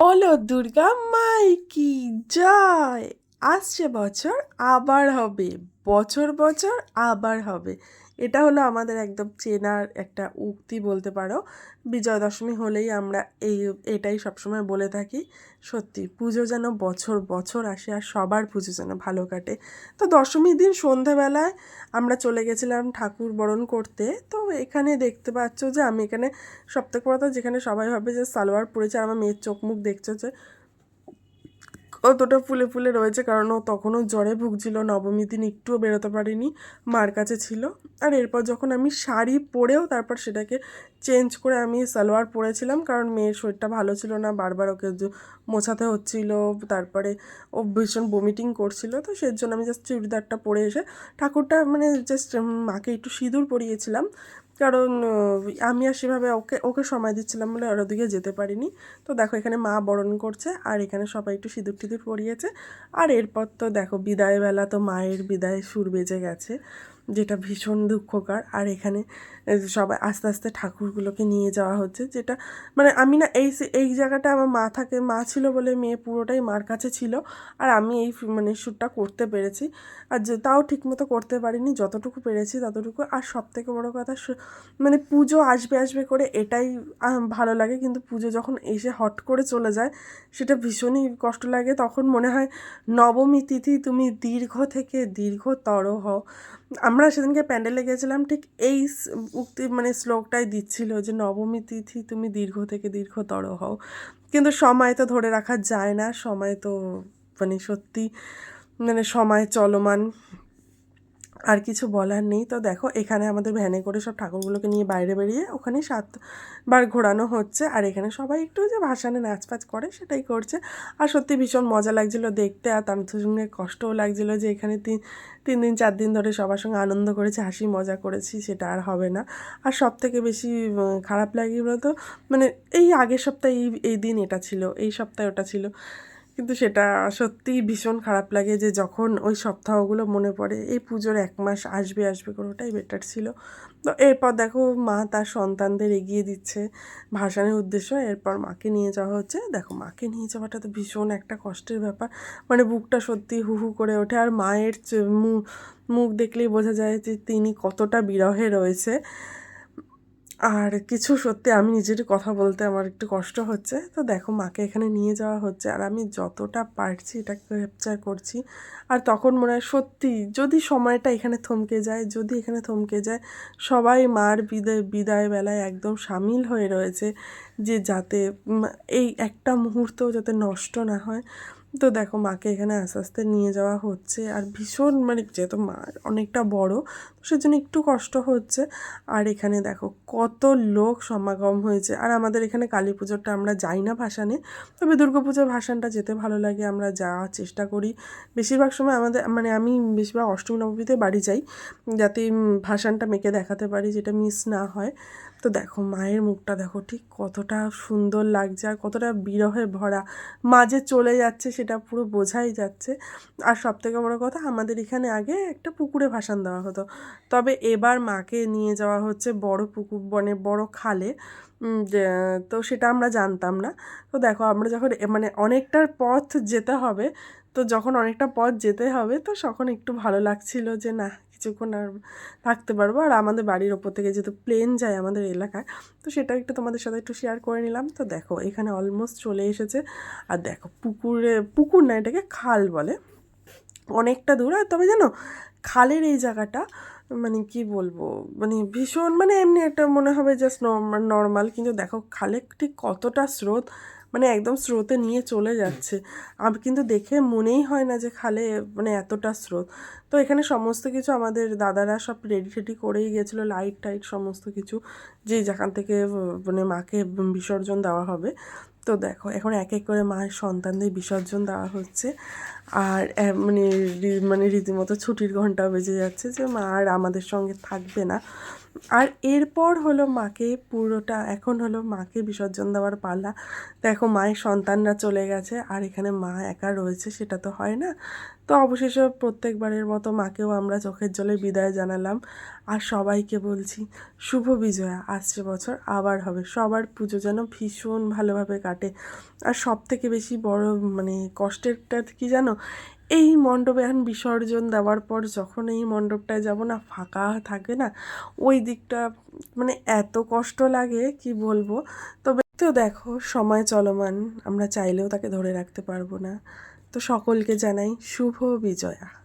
বলো দুর্গা মাই কি জয়! আসছে বছর আবার হবে, বছর বছর আবার হবে। এটা হলো আমাদের একদম চেনার একটা উক্তি বলতে পারো। বিজয়া দশমী হলেই আমরা এই, এটাই সবসময় বলে থাকি। সত্যি, পুজো যেন বছর বছর আসে আর সবার পুজো যেন ভালো কাটে। তো দশমীর দিন সন্ধ্যাবেলায় আমরা চলে গেছিলাম ঠাকুর বরণ করতে। তো এখানে দেখতে পাচ্ছ যে আমি এখানে কথা যেখানে সবাই ভাবে যে সালোয়ার পরেছে আমার মেয়ের চোখ মুখ দেখছ যে অতটা ফুলে ফুলে রয়েছে কারণ ও তখনও জ্বরে ভুগছিল। নবমী দিন একটুও বেরোতে পারিনি, মার কাছে ছিল। আর এরপর যখন আমি শাড়ি পরেও তারপর সেটাকে চেঞ্জ করে আমি সালোয়ার পরেছিলাম কারণ মেয়ের শরীরটা ভালো ছিল না, বারবার ওকে মোছাতে হচ্ছিল, তারপরে ও ভীষণ বমিটিং করছিল। তো সেই জন্য আমি জাস্ট চুড়িদারটা পরে এসে ঠাকুরটা মানে জাস্ট মাকে একটু সিঁদুর পরিয়েছিলাম। কারণ আমি আর সেভাবে ওকে ওকে সময় দিচ্ছিলাম বলে ওরা দিকে যেতে পারিনি। তো দেখো এখানে মা বরণ করছে, আর এখানে সবাই একটু সিঁদুর টিঁদুর পরিয়েছে। আর এরপর তো দেখো বিদায়বেলা তো মায়ের বিদায় সুর বেজে গেছে। যেটা ভীষণ দুঃখকর। আর এখানে সবাই আস্তে আস্তে ঠাকুরগুলোকে নিয়ে যাওয়া হচ্ছে, যেটা মানে আমি না এই এই জায়গাটা আমার মা থাকে, মা ছিল বলে মেয়ে পুরোটাই মার কাছে ছিল। আর আমি এই মানে শ্যুটটা করতে পেরেছি। আর যে, তাও ঠিকমতো করতে পারিনি, যতটুকু পেরেছি ততটুকু। আর সব থেকে বড়ো কথা মানে পুজো আসবে আসবে করে এটাই ভালো লাগে। কিন্তু পুজো যখন এসে হট করে চলে যায়, সেটা ভীষণই কষ্ট লাগে। তখন মনে হয়, নবমী তিথি তুমি দীর্ঘ থেকে দীর্ঘতর হও। আমরা সেদিনকে প্যান্ডেলে গেছিলাম ঠিক এই উক্তি মানে শ্লোকটাই দিচ্ছিল যে, নবমী তিথি তুমি দীর্ঘ থেকে দীর্ঘতর হও। কিন্তু সময় তো ধরে রাখা যায় না, সময় তো মানে সত্যি মানে সময় চলমান। আর কিছু বলার নেই। তো দেখো, এখানে আমাদের ভ্যানে করে সব ঠাকুরগুলোকে নিয়ে বাইরে বেরিয়ে ওখানে সাতবার ঘোরানো হচ্ছে। আর এখানে সবাই একটু যে ভাসানে নাচ ফাচ করে, সেটাই করছে। আর সত্যি ভীষণ মজা লাগছিল দেখতে। আর তার সঙ্গে কষ্টও লাগছিল যে এখানে তিন তিন দিন, চার দিন ধরে সবার সঙ্গে আনন্দ করেছি, হাসি, মজা করেছি, সেটা আর হবে না। আর সব থেকে বেশি খারাপ লাগে বলতো মানে এই আগের সপ্তাহে এই এই দিন এটা ছিল, এই সপ্তাহে ওটা ছিল। কিন্তু সেটা সত্যিই ভীষণ খারাপ লাগে যে যখন ওই সপ্তাহগুলো মনে পড়ে, এই পুজোর এক মাস আসবে আসবে করে ওটাই বেটার ছিল। তো এরপর দেখো মা তার সন্তানদের এগিয়ে দিচ্ছে ভাসানের উদ্দেশ্য, এরপর মাকে নিয়ে যাওয়া হচ্ছে। দেখো মাকে নিয়ে যাওয়াটা তো ভীষণ একটা কষ্টের ব্যাপার। মানে বুকটা সত্যি হু হু করে ওঠে আর মায়ের মুখ দেখলেই বোঝা যায় যে তিনি কতটা বিরহে রয়েছে। আর কিছু সত্যি আমি নিজেরই কথা বলতে আমার একটু কষ্ট হচ্ছে। তো দেখো, মাকে এখানে নিয়ে যাওয়া হচ্ছে আর আমি যতটা পারছি এটা ক্যাপচার করছি। আর তখন মনে হয় সত্যি যদি সময়টা এখানে থমকে যায়, যদি এখানে থমকে যায়, সবাই মার বিদায় বিদায় বেলায় একদম সামিল হয়ে রয়েছে যে যাতে এই একটা মুহূর্তও যাতে নষ্ট না হয়। তো দেখো মাকে এখানে আস্তে আস্তে নিয়ে যাওয়া হচ্ছে। আর ভীষণ মানে যেহেতু মা অনেকটা বড়, তো সেজন্য একটু কষ্ট হচ্ছে। আর এখানে দেখো কত লোক সমাগম হয়েছে। আর আমাদের এখানে কালী পুজোরটা আমরা যাই না ভাসানে, তবে দুর্গা পুজোর ভাসানটা যেতে ভালো লাগে। আমরা যাওয়ার চেষ্টা করি। বেশিরভাগ সময় আমাদের মানে আমি বেশিরভাগ অষ্টমী, নবমীতে বাড়ি যাই, যাতে ভাসানটা মেকে দেখাতে পারি, যেটা মিস না হয়। তো দেখো, মায়ের মুখটা দেখো, ঠিক কতটা সুন্দর লাগছে আর কতটা বিরহে ভরা। মাঝে চলে যাচ্ছে সেটা পুরো বোঝাই যাচ্ছে। আর সব থেকে বড়ো কথা, আমাদের এখানে আগে একটা পুকুরে ভাসান দেওয়া হতো। তবে এবার মাকে নিয়ে যাওয়া হচ্ছে বড় পুকুর মানে বড় খালে। তো সেটা আমরা জানতাম না। তো দেখো, আমরা যখন মানে অনেকটার পথ যেতে হবে, তো যখন অনেকটা পথ যেতে হবে, তো তখন একটু ভালো লাগছিল যে, না কিছুক্ষণ আর থাকতে পারব। আর আমাদের বাড়ির ওপর থেকে যেহেতু প্লেন যায় আমাদের এলাকায়, তো সেটা একটু তোমাদের সাথে একটু শেয়ার করে নিলাম। তো দেখো, এখানে অলমোস্ট চলে এসেছে। আর দেখো, পুকুরে, পুকুর না, এটাকে খাল বলে। অনেকটা দূর। আর তবে জানো, খালের এই জায়গাটা মানে কি বলব মানে ভীষণ মানে এমনি একটা মনে হবে জাস্ট নর্মাল কিন্তু দেখো খালে ঠিক কতটা স্রোত মানে একদম স্রোতে নিয়ে চলে যাচ্ছে। আমি কিন্তু দেখে মনেই হয় না যে খালে মানে এতটা স্রোত। তো এখানে সমস্ত কিছু আমাদের দাদারা সব রেডি টেডি করেই গেছিল লাইট টাইট সমস্ত কিছু। যে যেখান থেকে মানে মাকে বিসর্জন দেওয়া হবে। তো দেখো, এখন এক এক করে মায়ের সন্তানদের বিসর্জন দেওয়া হচ্ছে। আর মানে মানে রীতিমতো ছুটির ঘণ্টা বেজে যাচ্ছে যে মা আর আমাদের সঙ্গে থাকবে না। আর এরপর হলো মাকে পুরোটা, এখন হলো মাকে বিসর্জন দেওয়ার পাল্লা দেখো মায়ের সন্তানরা চলে গেছে, আর এখানে মা একা রয়েছে, সেটা তো হয় না। তো অবশেষে প্রত্যেকবারের মতো মাকেও আমরা চোখের জলে বিদায় জানালাম। আর সবাইকে বলছি, শুভ বিজয়া আসছে বছর আবার হবে। সবার পুজো যেন ভীষণ ভালোভাবে কাটে। আর সব থেকে বেশি বড় মানে কষ্টেরটা কি জানো? এই মণ্ডপে এখন বিসর্জন দেওয়ার পর যখন এই মণ্ডপটায় যাব না, ফাঁকা থাকে না, ওই দিকটা মানে এত কষ্ট লাগে, কি বলব? তবে তো দেখো, সময় চলমান। আমরা চাইলেও তাকে ধরে রাখতে পারব না। তো সকলকে জানাই শুভ বিজয়া।